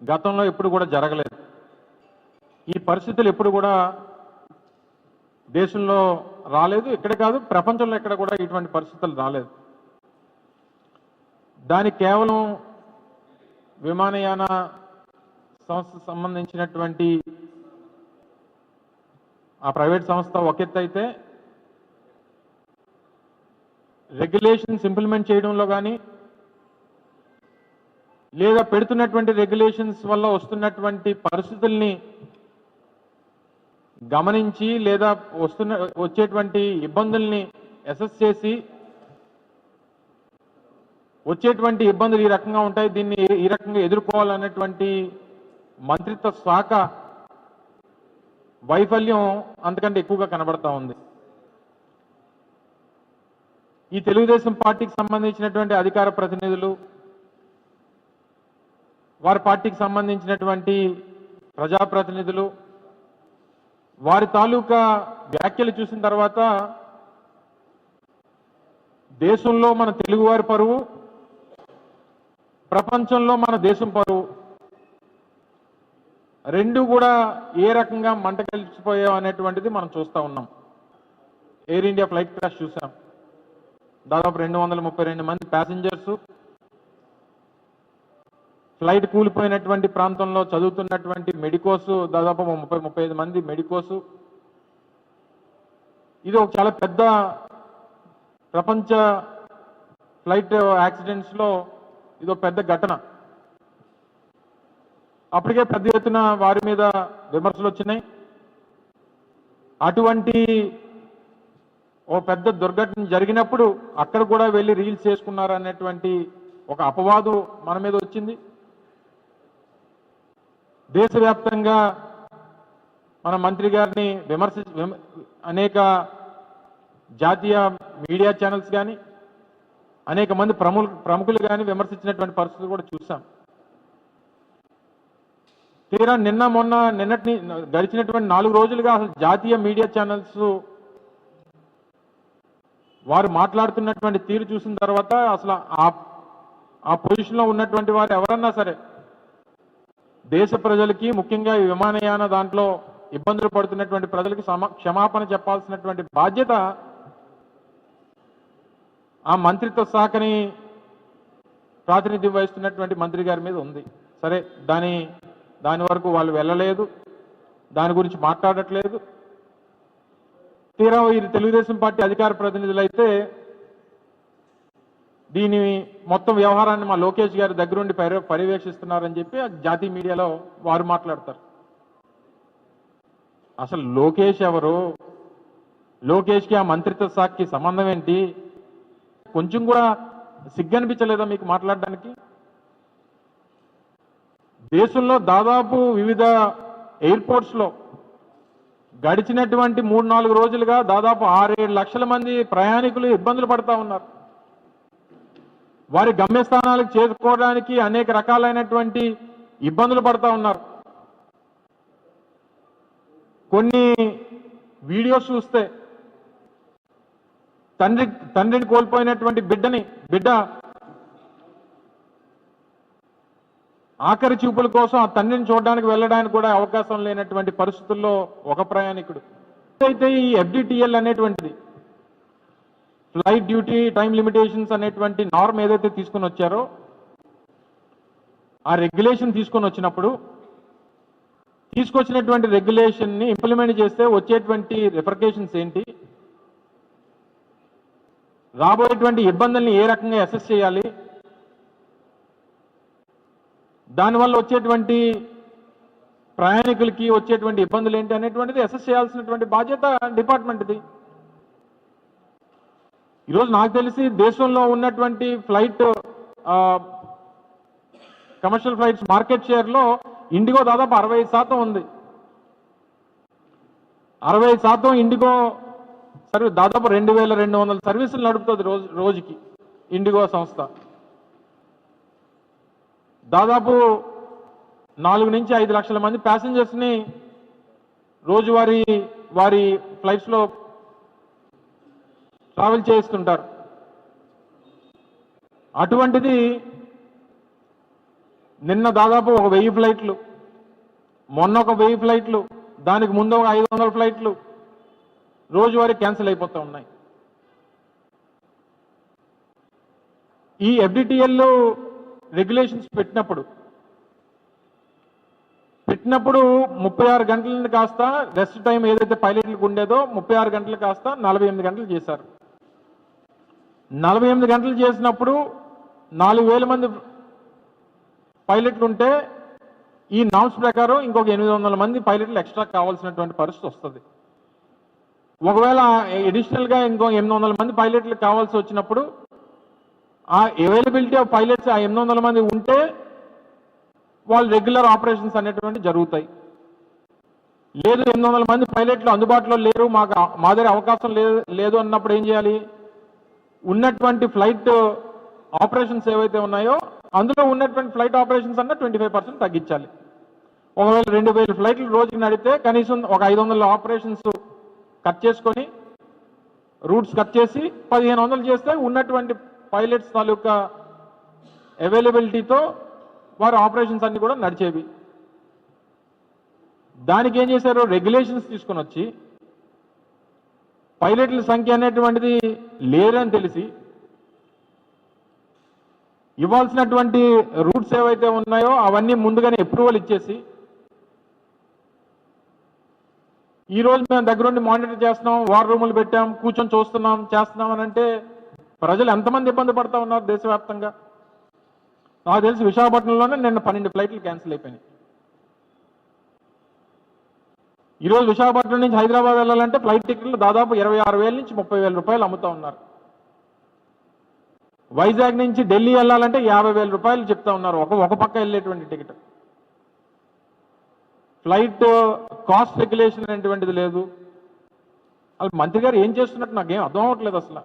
గతంలో ఎప్పుడు కూడా జరగలేదు. ఈ పరిస్థితులు ఎప్పుడు కూడా దేశంలో రాలేదు. ఇక్కడ కాదు ప్రపంచంలో ఎక్కడ కూడా ఇటువంటి పరిస్థితులు రాలేదు. దానికి కేవలం విమానయాన సంస్థ సంబంధించినటువంటి ఆ ప్రైవేట్ సంస్థ ఒక ఎత్తు అయితే రెగ్యులేషన్స్ ఇంప్లిమెంట్ చేయడంలో కానీ లేదా పెడుతున్నటువంటి రెగ్యులేషన్స్ వల్ల వస్తున్నటువంటి పరిస్థితుల్ని గమనించి లేదా వస్తున్న వచ్చేటువంటి ఇబ్బందుల్ని అసెస్ చేసి వచ్చేటువంటి ఇబ్బందులు ఈ రకంగా ఉంటాయి దీన్ని ఈ రకంగా ఎదుర్కోవాలన్నటువంటి మంత్రిత్వ శాఖ వైఫల్యం అంతకంటే ఎక్కువగా కనబడతా ఉంది. ఈ తెలుగుదేశం పార్టీకి సంబంధించినటువంటి అధికార ప్రతినిధులు వారి పార్టీకి సంబంధించినటువంటి ప్రజాప్రతినిధులు వారి తాలూకా వ్యాఖ్యలు చూసిన తర్వాత దేశంలో మన తెలుగువారి పరువు ప్రపంచంలో మన దేశం పరువు రెండు కూడా ఏ రకంగా మంట కలిసిపోయావు అనేటువంటిది మనం చూస్తూ ఉన్నాం. ఎయిర్ ఇండియా ఫ్లైట్ క్రాష్ చూసాం. దాదాపు రెండు వందల ముప్పై రెండు మంది ప్యాసింజర్స్ ఫ్లైట్ కూలిపోయినటువంటి ప్రాంతంలో చదువుతున్నటువంటి మెడికోస్ దాదాపు ముప్పై ముప్పై ఐదు మంది మెడికోస్. ఇది ఒక చాలా పెద్ద ప్రపంచ ఫ్లైట్ యాక్సిడెంట్స్లో ఇది ఒక పెద్ద ఘటన. అప్పటికే పెద్ద ఎత్తున వారి మీద విమర్శలు వచ్చినాయి. అటువంటి ఓ పెద్ద దుర్ఘటన జరిగినప్పుడు అక్కడ కూడా వెళ్ళి రీల్స్ చేసుకున్నారు అనేటువంటి ఒక అపవాదు మన మీద వచ్చింది. దేశవ్యాప్తంగా మన మంత్రి గారిని విమర్శ విమ- అనేక జాతీయ మీడియా ఛానల్స్ కానీ అనేక మంది ప్రముఖ ప్రముఖులు కానీ విమర్శించినటువంటి పరిస్థితులు కూడా చూసాం. తీరా నిన్న మొన్న నిన్నటి గడిచినటువంటి నాలుగు రోజులుగా అసలు జాతీయ మీడియా ఛానల్స్ వారు మాట్లాడుతున్నటువంటి తీరు చూసిన తర్వాత అసలు ఆ ఆ పొజిషన్లో ఉన్నటువంటి వారు ఎవరన్నా సరే దేశ ప్రజలకి ముఖ్యంగా ఈ విమానయాన దాంట్లో ఇబ్బందులు పడుతున్నటువంటి ప్రజలకి క్షమాపణ చెప్పాల్సినటువంటి బాధ్యత ఆ మంత్రిత్వ శాఖని ప్రాతినిధ్యం వహిస్తున్నటువంటి మంత్రి గారి మీద ఉంది. సరే దాని దాని వరకు వాళ్ళు వెళ్ళలేదు. దాని గురించి మాట్లాడట్లేదు. తీరా ఈ తెలుగుదేశం పార్టీ అధికార ప్రతినిధులు అయితే దీని మొత్తం వ్యవహారాన్ని మా లోకేష్ గారి దగ్గరుండి పర్య పర్యవేక్షిస్తున్నారని చెప్పి జాతీయ మీడియాలో వారు మాట్లాడతారు. అసలు లోకేష్ ఎవరు? లోకేష్కి ఆ మంత్రిత్వ శాఖకి సంబంధం ఏంటి? కొంచెం కూడా సిగ్గనిపించలేదా మీకు మాట్లాడడానికి? దేశంలో దాదాపు వివిధ ఎయిర్పోర్ట్స్లో గడిచినటువంటి మూడు నాలుగు రోజులుగా దాదాపు ఆరేడు లక్షల మంది ప్రయాణికులు ఇబ్బందులు పడతా ఉన్నారు. వారి గమ్యస్థానాలకు చేరుకోవడానికి అనేక రకాలైనటువంటి ఇబ్బందులు పడుతూ ఉన్నారు. కొన్ని వీడియోస్ చూస్తే తండ్రి తండ్రిని కోల్పోయినటువంటి బిడ్డని బిడ్డ ఆఖరి చూపుల కోసం ఆ తండ్రిని చూడడానికి వెళ్ళడానికి కూడా అవకాశం లేనటువంటి పరిస్థితుల్లో ఒక ప్రయాణికుడు. అయితే ఈ ఎఫ్డిటిఎల్ అనేటువంటిది ఫ్లైట్ డ్యూటీ టైం లిమిటేషన్స్ అనేటువంటి నార్మ్ ఏదైతే తీసుకొని వచ్చారో ఆ రెగ్యులేషన్ తీసుకొని వచ్చినప్పుడు తీసుకొచ్చినటువంటి రెగ్యులేషన్ని ఇంప్లిమెంట్ చేస్తే వచ్చేటువంటి రిఫర్కేషన్స్ ఏంటి? రాబోయేటువంటి ఇబ్బందుల్ని ఏ రకంగా అసెస్ చేయాలి? దానివల్ల వచ్చేటువంటి ప్రయాణికులకి వచ్చేటువంటి ఇబ్బందులు ఏంటి అనేటువంటిది అసెస్ చేయాల్సినటువంటి బాధ్యత డిపార్ట్మెంట్ది ఈరోజు నాకు తెలిసి దేశంలో ఉన్నటువంటి ఫ్లైట్ కమర్షియల్ ఫ్లైట్స్ మార్కెట్ షేర్లో ఇండిగో దాదాపు అరవై శాతం ఉంది. అరవై శాతం ఇండిగో సర్వీస్ దాదాపు రెండు వేల రెండు వందల సర్వీసులు నడుపుతుంది రోజు రోజుకి ఇండిగో సంస్థ. దాదాపు నాలుగు నుంచి ఐదు లక్షల మంది ప్యాసింజర్స్ని రోజువారీ వారి ఫ్లైట్స్లో ట్రావెల్ చేస్తుంటారు. అటువంటిది నిన్న దాదాపు ఒక వెయ్యి ఫ్లైట్లు మొన్న ఒక వెయ్యి ఫ్లైట్లు దానికి ముందు ఒక ఐదు వందల ఫ్లైట్లు రోజువారీ క్యాన్సిల్ అయిపోతూ ఉన్నాయి. ఈ ఎఫ్డిటిఎల్లో రెగ్యులేషన్స్ పెట్టినప్పుడు పెట్టినప్పుడు ముప్పై ఆరు గంటల కాస్త రెస్ట్ టైం ఏదైతే పైలట్లకు ఉండేదో ముప్పై ఆరు గంటలు కాస్త నలభై ఎనిమిది గంటలు చేశారు. నలభై ఎనిమిది గంటలు చేసినప్పుడు నాలుగు వేల మంది పైలట్లు ఉంటే ఈ నామ్స్ ప్రకారం ఇంకొక ఎనిమిది వందల మంది పైలట్లు ఎక్స్ట్రా కావాల్సినటువంటి పరిస్థితి వస్తుంది. ఒకవేళ ఎడిషనల్గా ఇంకో ఎనిమిది వందల మంది పైలట్లు కావాల్సి వచ్చినప్పుడు ఆ అవైలబిలిటీ ఆఫ్ పైలట్స్ ఆ ఎనిమిది వందల మంది ఉంటే వాళ్ళు రెగ్యులర్ ఆపరేషన్స్ అనేటువంటి జరుగుతాయి. లేదు ఎనిమిది వందల మంది పైలట్లు అందుబాటులో లేరు మాకు మా దగ్గర అవకాశం లేదు లేదు అన్నప్పుడు ఏం చేయాలి? ఉన్నటువంటి ఫ్లైట్ ఆపరేషన్స్ ఏవైతే ఉన్నాయో అందులో ఉన్నటువంటి ఫ్లైట్ ఆపరేషన్స్ అన్న ట్వంటీ ఫైవ్ పర్సెంట్ తగ్గించాలి. ఒకవేళ రెండు వేల ఫ్లైట్లు రోజుకి నడితే కనీసం ఒక ఐదు వందల ఆపరేషన్స్ కట్ చేసుకొని రూట్స్ కట్ చేసి పదిహేను వందలు చేస్తే ఉన్నటువంటి పైలట్స్ తాలూకా అవైలబిలిటీతో వారి ఆపరేషన్స్ అన్ని కూడా నడిచేవి. దానికి ఏం చేశారు? రెగ్యులేషన్స్ తీసుకొని వచ్చి పైలట్ల సంఖ్య అనేటువంటిది లేరని తెలిసి ఇవ్వాల్సినటువంటి రూట్స్ ఏవైతే ఉన్నాయో అవన్నీ ముందుగానే అప్రూవల్ ఇచ్చేసి ఈ రోజు మేము దగ్గరుండి మానిటర్ చేస్తున్నాం వార్ రూములు పెట్టాం కూర్చొని చూస్తున్నాం చేస్తున్నాం అని అంటే ప్రజలు ఎంతమంది ఇబ్బంది పడతా ఉన్నారు దేశవ్యాప్తంగా? నాకు తెలిసి విశాఖపట్నంలోనే నిన్న పన్నెండు ఫ్లైట్లు క్యాన్సిల్ అయిపోయినాయి. ఈరోజు విశాఖపట్నం నుంచి హైదరాబాద్ వెళ్ళాలంటే ఫ్లైట్ టికెట్లు దాదాపు ఇరవై ఆరు వేల నుంచి ముప్పై వేల రూపాయలు అమ్ముతా ఉన్నారు. వైజాగ్ నుంచి ఢిల్లీ వెళ్ళాలంటే యాభై వేల రూపాయలు చెప్తా ఉన్నారు. ఒక ఒక పక్క వెళ్ళేటువంటి టికెట్. ఫ్లైట్ కాస్ట్ రెగ్యులేషన్ అనేటువంటిది లేదు. అసలు మంత్రి గారు ఏం చేస్తున్నట్టు నాకేం అర్థం అవ్వట్లేదు అసలు.